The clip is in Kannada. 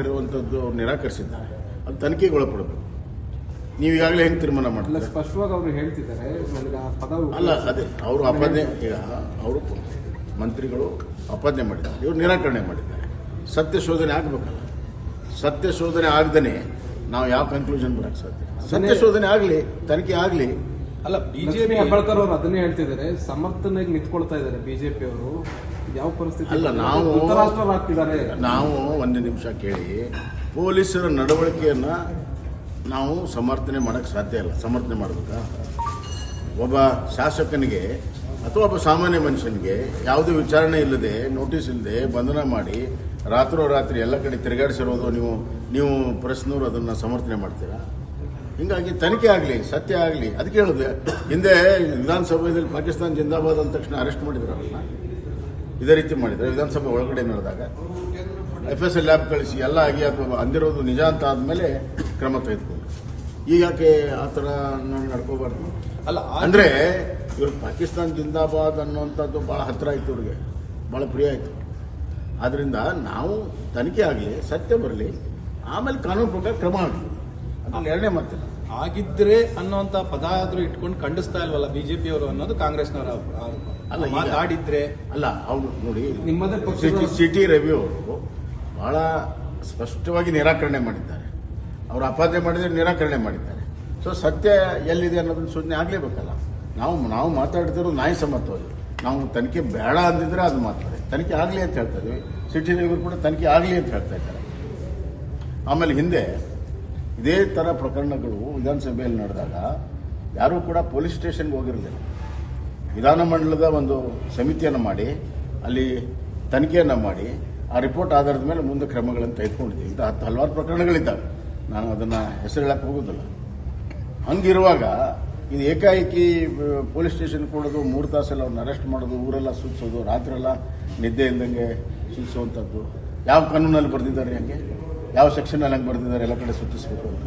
ಇರುವಂಥದ್ದು ನಿರಾಕರಿಸಿದ್ದಾರೆ. ಅದು ತನಿಖೆಗೆ ಒಳಪಡಬೇಕು ನೀವು ಈಗಾಗಲೇ ಹೆಂಗೆ ತೀರ್ಮಾನ ಮಾಡ್ತಾರೆ? ಸ್ಪಷ್ಟವಾಗಿ ಅವರು ಹೇಳ್ತಿದ್ದಾರೆ. ನನಗೆ ಆ ಪದ ಅಲ್ಲ ಅದೇ ಅವರು ಅಪಾದನೆ ಈಗ ಅವರು ಮಂತ್ರಿಗಳು ಅಪಾದನೆ ಮಾಡಿದ್ದಾರೆ. ಇವರು ನಿರಾಕರಣೆ ಮಾಡಿದ್ದಾರೆ. ಸತ್ಯ ಶೋಧನೆ ಆಗಬೇಕಲ್ಲ. ಸತ್ಯ ಶೋಧನೆ ಆಗದೇ ನಾವು ಯಾವ ಕನ್ಕ್ಲೂಷನ್ ಬರಕ್ಕೆ ಸಾಧ್ಯ? ಸತ್ಯ ಶೋಧನೆ ಆಗಲಿ ತನಿಖೆ ಆಗಲಿ ಅಲ್ಲ ಬಿಜೆಪಿ ಹೆಬ್ಬಾಳ್ಕರ್ ಅವರು ಅದನ್ನೇ ಹೇಳ್ತಿದ್ದಾರೆ. ಸಮರ್ಥನೆಗೆ ನಿಂತ್ಕೊಳ್ತಾ ಇದ್ದಾರೆ ಬಿಜೆಪಿ ಅವರು. ಯಾವ ಪರಿಸ್ಥಿತಿ ಅಲ್ಲ, ನಾವು- ಧೃತರಾಷ್ಟ್ರರಾಗ್ತಿದ್ದಾರೆ ನಾವು ಒಂದು ನಿಮಿಷ ಕೇಳಿ. ಪೊಲೀಸರ ನಡವಳಿಕೆಯನ್ನ ನಾವು ಸಮರ್ಥನೆ ಮಾಡಕ್ಕೆ ಸಾಧ್ಯ ಇಲ್ಲ. ಸಮರ್ಥನೆ ಮಾಡಬೇಕಾ? ಒಬ್ಬ ಶಾಸಕನಿಗೆ ಅಥವಾ ಒಬ್ಬ ಸಾಮಾನ್ಯ ಮನುಷ್ಯನಿಗೆ ಯಾವುದೇ ವಿಚಾರಣೆ ಇಲ್ಲದೆ ನೋಟಿಸ್ ಇಲ್ಲದೆ ಬಂಧನ ಮಾಡಿ ರಾತ್ರೋರಾತ್ರಿ ಎಲ್ಲ ಕಡೆ ತಿರುಗಾಡಿಸಿರೋದು ನೀವು ನೀವು ಪ್ರೆಸ್ನವರು ಅದನ್ನು ಸಮರ್ಥನೆ ಮಾಡ್ತೀರಾ? ಹಿಂಗಾಗಿ ತನಿಖೆ ಆಗಲಿ ಸತ್ಯ ಆಗಲಿ ಅದಕ್ಕೆ ಹೇಳಿದೆ ಹಿಂದೆ ವಿಧಾನಸಭೆಯಲ್ಲಿ ಪಾಕಿಸ್ತಾನ ಜಿಂದಾಬಾದ್ ಅಂದ ತಕ್ಷಣ ಅರೆಸ್ಟ್ ಮಾಡಿದ್ರು ಅವ್ರನ್ನ. ಇದೇ ರೀತಿ ಮಾಡಿದ್ರು ವಿಧಾನಸಭೆ ಒಳಗಡೆ ನಡೆದಾಗ. ಎಫ್ ಎಸ್ ಎಲ್ ಲ್ಯಾಬ್ ಕಳಿಸಿ ಎಲ್ಲ ಆಗಿ ಅಥವಾ ಅಂದಿರೋದು ನಿಜ ಅಂತ ಆದಮೇಲೆ ಕ್ರಮ ತೆಗೆದುಕೊಂಡ್ರು. ಈಗ ಯಾಕೆ ಆ ಥರ ನಡ್ಕೋಬಾರ್ದು? ಅಲ್ಲ ಅಂದರೆ ಇವ್ರು ಪಾಕಿಸ್ತಾನ ಜಿಂದಾಬಾದ್ ಅನ್ನುವಂಥದ್ದು ಭಾಳ ಹತ್ತಿರ ಆಯಿತು ಇವ್ರಿಗೆ ಭಾಳ ಪ್ರಿಯ ಆಯಿತು. ಆದ್ದರಿಂದ ನಾವು ತನಿಖೆ ಆಗಲಿ ಸತ್ಯ ಬರಲಿ ಆಮೇಲೆ ಕಾನೂನು ಪ್ರಕಾರ ಕ್ರಮ ಆಗಲಿ. ಅದನ್ನು ಎರಡನೇ ಮಾತಿಲ್ಲ. ಆಗಿದ್ರೆ ಅನ್ನೋಂತ ಪದ ಆದ್ರೂ ಇಟ್ಕೊಂಡು ಖಂಡಿಸ್ತಾ ಇಲ್ವಲ್ಲ ಬಿಜೆಪಿ ಅವರು ಅನ್ನೋದು ಕಾಂಗ್ರೆಸ್ನವರ ಆರೋಪ. ಅಲ್ಲ, ಮಾತಾಡಿದ್ರೆ ಅಲ್ಲ ಹೌದು ನೋಡಿ ನಿಮ್ಮದೇ ಪಕ್ಷ ಸಿಟಿ ಸಿಟಿ ರವಿ ಅವರು ಬಹಳ ಸ್ಪಷ್ಟವಾಗಿ ನಿರಾಕರಣೆ ಮಾಡಿದ್ದಾರೆ. ಅವರು ಅಪಾದನೆ ಮಾಡಿದರೆ ನಿರಾಕರಣೆ ಮಾಡಿದ್ದಾರೆ. ಸೊ ಸತ್ಯ ಎಲ್ಲಿದೆ ಅನ್ನೋದನ್ನ ಸೂಚನೆ ಆಗಲೇಬೇಕಲ್ಲ. ನಾವು ನಾವು ಮಾತಾಡ್ತಿರೋ ನಾಯಿ ಸಮತ್ವವಾಗಿ ನಾವು ತನಿಖೆ ಬೇಡ ಅಂದಿದ್ರೆ ಅದು ಮಾತಾಡಿ. ತನಿಖೆ ಆಗಲಿ ಅಂತ ಹೇಳ್ತಾ ಇದ್ವಿ. ಸಿಟಿ ರವಿ ಕೂಡ ತನಿಖೆ ಆಗಲಿ ಅಂತ ಹೇಳ್ತಾ ಇದ್ದಾರೆ. ಆಮೇಲೆ ಹಿಂದೆ ಇದೇ ಥರ ಪ್ರಕರಣಗಳು ವಿಧಾನಸಭೆಯಲ್ಲಿ ನಡೆದಾಗ ಯಾರೂ ಕೂಡ ಪೊಲೀಸ್ ಸ್ಟೇಷನ್ಗೆ ಹೋಗಿರಲಿಲ್ಲ. ವಿಧಾನಮಂಡಲದ ಒಂದು ಸಮಿತಿಯನ್ನು ಮಾಡಿ, ಅಲ್ಲಿ ತನಿಖೆಯನ್ನು ಮಾಡಿ, ಆ ರಿಪೋರ್ಟ್ ಆಧಾರದ ಮೇಲೆ ಮುಂದೆ ಕ್ರಮಗಳನ್ನು ತೆಗೆದುಕೊಂಡಿದ್ದೀವಿ ಇಂಥ ಹತ್ತು ಹಲವಾರು ಪ್ರಕರಣಗಳಿದ್ದಾವೆ. ನಾನು ಅದನ್ನು ಹೆಸರು ಹೇಳಕ್ಕೆ ಹೋಗೋದಿಲ್ಲ. ಹಂಗಿರುವಾಗ ಇದು ಏಕಾಏಕಿ ಪೊಲೀಸ್ ಸ್ಟೇಷನ್ ಕೊಡೋದು, ಮೂರು ತಾಸೆಲ್ಲ ಅವ್ರನ್ನ ಅರೆಸ್ಟ್ ಮಾಡೋದು, ಊರೆಲ್ಲ ಸೂಚಿಸೋದು ರಾತ್ರೆಲ್ಲ ನಿದ್ದೆ ಇಲ್ದಂಗೆ ಸೂಚಿಸುವಂಥದ್ದು ಯಾವ ಕಾನೂನಲ್ಲಿ ಬರೆದಿದ್ದಾರೆ ಹಂಗೆ? ಯಾವ ಸೆಕ್ಷನಲ್ಲಿ ಹಂಗೆ ಬರ್ತಿದ್ದಾರೆ ಎಲ್ಲ ಕಡೆ ಸೂಚಿಸಬೇಕು ಅಂತ.